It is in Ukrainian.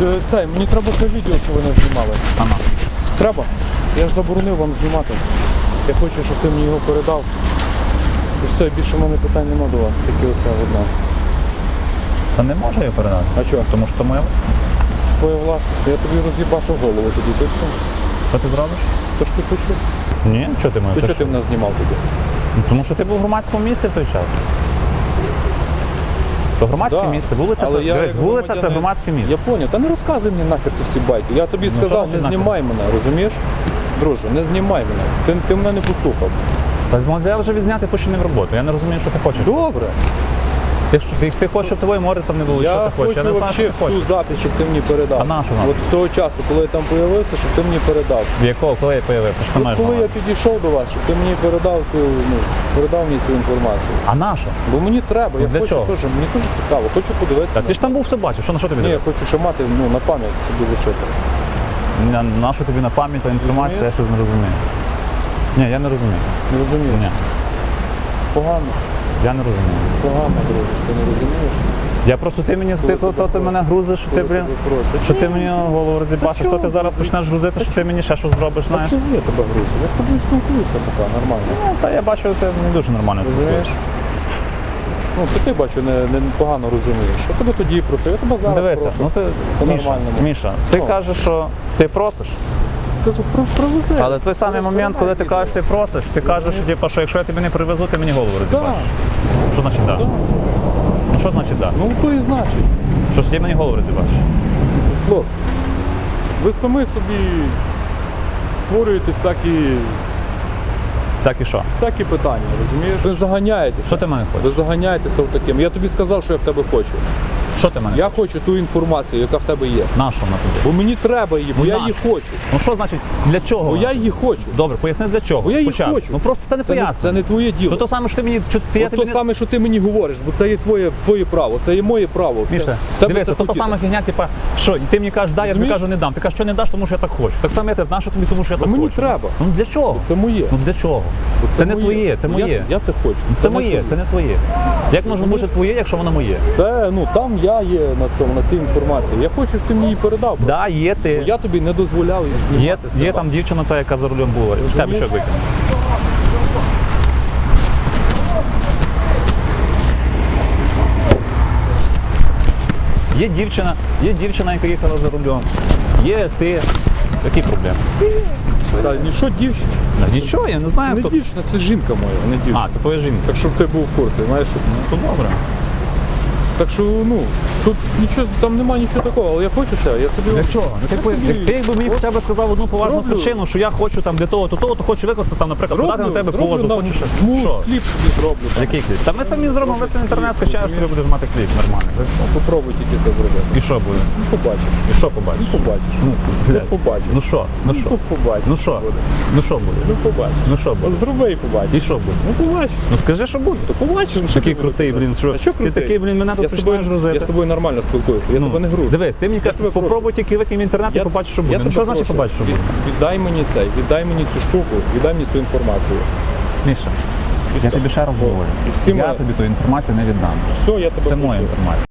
Е, Цей, мені треба те відео, що ви не знімали. Ага. Треба? Я ж заборонив вам знімати. Я хочу, щоб ти мені його передав. І все, більше в мене питань нема до вас. Тільки оце одне. Та не можу я передати. А чого? Тому що моя власність. Твоя власність. Я тобі роз'їбашу голову тоді, ти все. Що ти зробиш? То ж ти почув. Ні, що ти маєш? Ти що ти мене знімав тоді? Ну, Тому що ти був в громадському місці в той час. То громадське Да. місце, вулиця, Але це, я, дивись, як вулиця це громадянин- громадське місце. Я поняв. Та не розказуй мені нахер ті всі байки. Я тобі Ну, сказав, що не нахер? знімай мене, розумієш? Друже, не знімай мене. Ти, ти мене не послухав. Та ну, я вже відзняти починив роботу. Я не розумію, що ти хочеш. Добре. Ти, ти, ти хочеш, щоб твоє море там не було, що ти хочеш. Я хочу не знаю, що ти хочеш. всю запись, щоб ти мені передав. А на що нам? От з того часу, коли я там з'явився, щоб ти мені передав. В якого, коли я появився? Що ти От маєш коли я увазі? підійшов до вас, щоб ти мені передав цю, ну, передав мені цю інформацію. А на що? Бо мені треба, я для хочу чого? теж, мені дуже цікаво, хочу подивитися. Та на- ти ж там був все бачив, що на що тобі Ні, я дивитися? хочу ще мати ну, на пам'ять собі лишити. На, на що тобі на пам'ять та інформація, я щось не розумію. Ні, я не розумію. Не розумієш? Ні, Погано, я не розумію. погано, друже, ти не розумієш? Я просто ти мені ти, то, то, ти мене грузиш, що ти, блін, що ти мені голову розібашиш, то ти зараз почнеш грузити, що ти мені ще щось зробиш, знаєш. чого я тебе грушу? Я з тобою спілкуюся поки, нормально. Ну, та я бачу, ти не дуже нормально спілкуєшся. Ну, це ти бачу, не, не погано розумієш. Я тебе тоді просив, я тебе зараз Дивися, прошу. ну ти Міша, Міша, ти кажеш, що ти просиш, Кажу, про, провези. але той самий момент, коли ти кажеш, ти просиш, ти кажеш, типу, що якщо я тобі не привезу, ти мені голову Так, розібашиш. Що значить так? Ну що значить так? Ну, то і значить. Що ж ти мені голову розібашиш? Хлоп, ви самі собі створюєте всякі, Всякі що? всякі питання, розумієш? Ви заганяєтеся. Що ти мене хочеш? Ви заганяєтеся в таким. Я тобі сказав, що я в тебе хочу. Що ти мене? Я хочу ту інформацію, яка в тебе є. На що вона тобі? Бо мені треба її, бо Ну, я на її що? хочу. Ну що значить для чого? Бо вона я її хочу. Добре, поясни для чого. Бо я її Хоча б. хочу. Ну просто це не Це не, це не твоє діло. Ну то саме, що ти мені що ти я От тобі то саме, що ти мені говориш, бо це є твоє, твоє право, це є моє право. Це- Міша, тебе дивися, це то та сама фігня, типа, що, і ти мені кажеш, дай, я тобі Розумієш? кажу, не дам. Ти кажеш, що не даш, тому що я так хочу. Так само я тебе, на що тобі, тому що я так мені хочу. треба. Ну для чого? Це моє. Ну для чого? Бо Це не моє. твоє, це Ну, моє. Я, це хочу. Це моє, твоє. це не твоє. Як може бути твоє, якщо воно моє? Це, ну, там я є на цьому, на цій інформації. Я хочу, щоб ти мені її передав. Да, є ти. Я тобі не дозволяв її знімати Є, себе. є там дівчина та, яка за рулем була. В тебе що викине? Є дівчина, є дівчина, яка їхала за рулем. Є ти. Які проблеми? Та, ні, що дівчина? Та Нічого, я не знаю, Не хто. дівчина, це жінка моя, не дівчина. А, це твоя жінка. Так щоб ти був в курсі, знаєш. Ну, то добре. Так що, ну, тут нічого, там немає нічого такого, але я хочу це, я собі... Для чого? Ну, Я ти, собі- як ти якби мені хоча б сказав одну поважну Роблю. причину, що я хочу там для того, то того, то хочу викласти там, наприклад, подати на тебе зроблю позов, нам хочу ще. ну, Що? кліп собі зроблю. там. Який кліп? Та ми самі зробимо, весь інтернет скачаєш, собі будеш мати кліп нормальний. Ну, Попробуй тільки це зробити. І що буде? Ну, побачиш. І що побачиш? Ну, побачиш. Ну, Ну, блядь. побачиш. Ну що? Ну що? Ну, побачиш. Ну що? буде. Ну що буде? Ну, побачиш. Ну що От буде? зроби і побачиш. І що буде? Ну, побачиш. Ну скажи, що буде. То побачиш. ну, що Такий ти крутий, блін, що? А що Ти крутий? такий, блін, мене тут Я з тобою- починаєш. Я з тобою нормально спілкуюся, я Ну, тебе не гружу. Дивись, ти мені кажеш, попробуй тільки викинь в інтернет і побачиш, що буде. Ну що значить побачиш, що буде? Віддай мені цей, віддай мені цю штуку, віддай мені цю інформацію. Міша, я тобі ще раз говорю. Я тобі ту інформацію не віддам. Все, я тебе Це моя інформація.